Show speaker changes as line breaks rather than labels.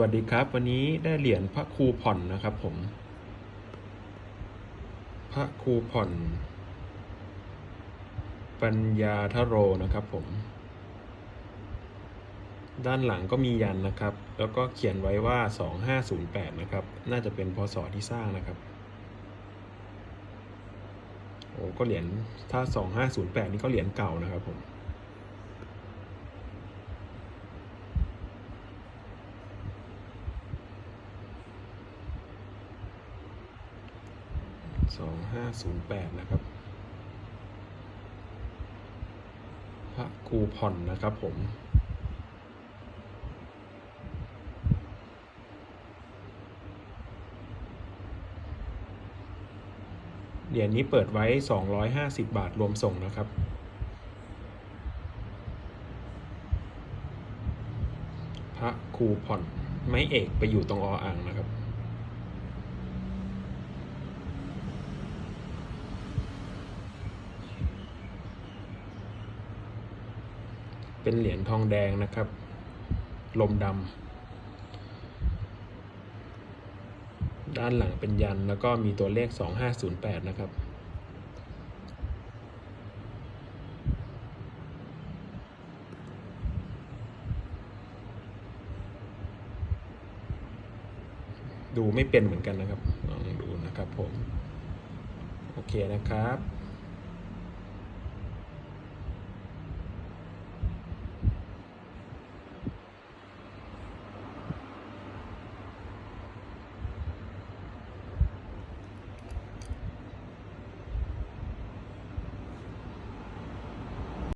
วัสดีครับ วันนี้ได้เหรียญพระครูผ่อนนะครับผม พระครูผ่อน ปัญญาทโรนะครับผม ด้านหลังก็มียันนะครับ แล้วก็เขียนไว้ว่า 2508 นะครับ น่าจะเป็นพศที่สร้างนะครับโอ้ก็เหรียญถ้า 2508 นี่ก็เหรียญเก่านะครับผม สองห้าศูนย์แปดนะครับ พระครูผ่อนนะครับผมเหรียญนี้เปิดไว้ 250 บาทรวมส่งนะครับ พระครูผ่อน ไม้เอกไปอยู่ตรงออ่างนะครับ เป็นเหรียญทองแดงนะครับ ลมดำด้านหลังเป็นยันแล้วก็มีตัวเลข 2508 นะครับดูไม่เป็นเหมือนกันนะครับ ลองดูนะครับผม โอเคนะครับ